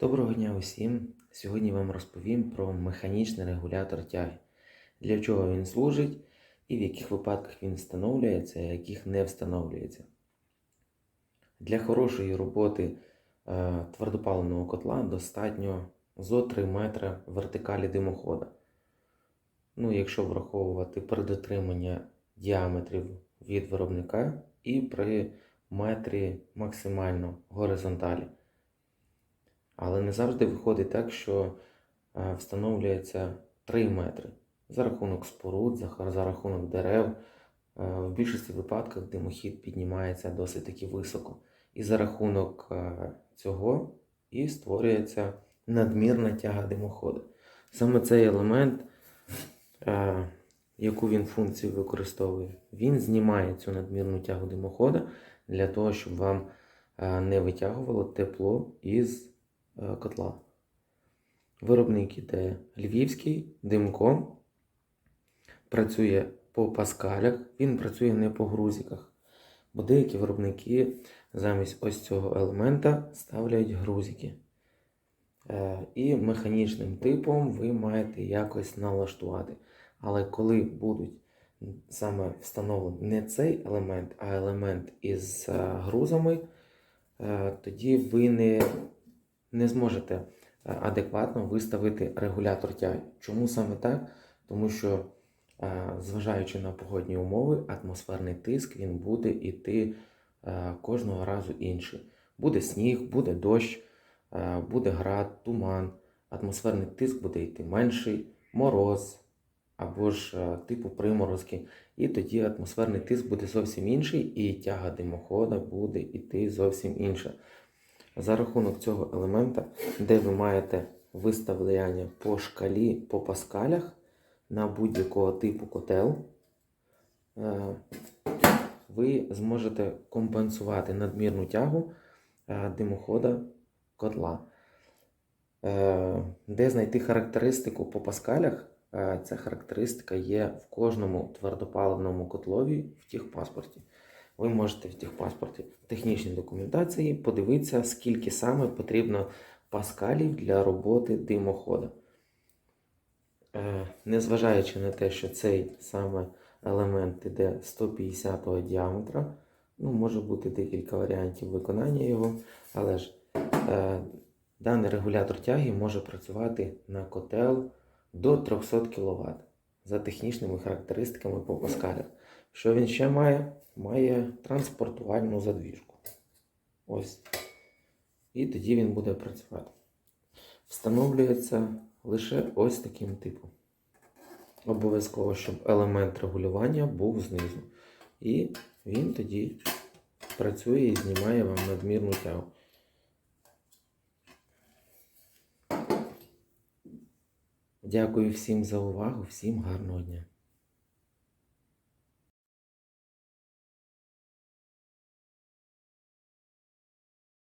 Доброго дня усім! Сьогодні вам розповім про механічний регулятор тяги, для чого він служить і в яких випадках він встановлюється, а яких не встановлюється. Для хорошої роботи е, твердопаливного котла достатньо зо 3 метри вертикалі димохода. Ну, якщо враховувати при дотримання діаметрів від виробника і при метрі максимально горизонталі. Але не завжди виходить так, що е, встановлюється 3 метри за рахунок споруд, за, рахунок дерев. Е, В більшості випадків димохід піднімається досить таки високо. І за рахунок е, цього і створюється надмірна тяга димоходу. Саме цей елемент, яку він функцію використовує, він знімає цю надмірну тягу димохода для того, щоб вам не витягувало тепло із котла. Виробник іде львівський димком, працює по паскалях, він працює не по грузиках. Бо деякі виробники замість ось цього елемента ставлять грузики. Е, І механічним типом ви маєте якось налаштувати. Але коли будуть саме встановлений не цей елемент, а елемент із е, грузами, е, тоді ви не, не зможете е, адекватно виставити регулятор тяги. Чому саме так? Тому що, е, зважаючи на погодні умови, атмосферний тиск він буде йти е, кожного разу інший. Буде сніг, буде дощ, буде град, туман, атмосферний тиск буде йти менший, мороз або ж типу приморозки. І тоді атмосферний тиск буде зовсім інший, і тяга димохода буде йти зовсім інша. За рахунок цього елемента, де ви маєте виставляння по шкалі по паскалях на будь-якого типу котел, е, ви зможете компенсувати надмірну тягу е, димохода котла. Е, Де знайти характеристику по паскалях? Ця характеристика є в кожному твердопаливному котлові в техпаспорті. Ви можете в техпаспорті в технічній документації подивитися, скільки саме потрібно паскалів для роботи димохода. Е, Незважаючи на те, що цей саме елемент іде 150 діаметра, ну, може бути декілька варіантів виконання його, але ж е, даний регулятор тяги може працювати на котел до 300 кВт за технічними характеристиками по паскалях. Що він ще має? Має транспортувальну задвіжку. Ось. І тоді він буде працювати. Встановлюється лише ось таким типом. Обов'язково, щоб елемент регулювання був знизу. І він тоді працює і знімає вам надмірну тягу. Дякую всім за увагу, всім гарного дня.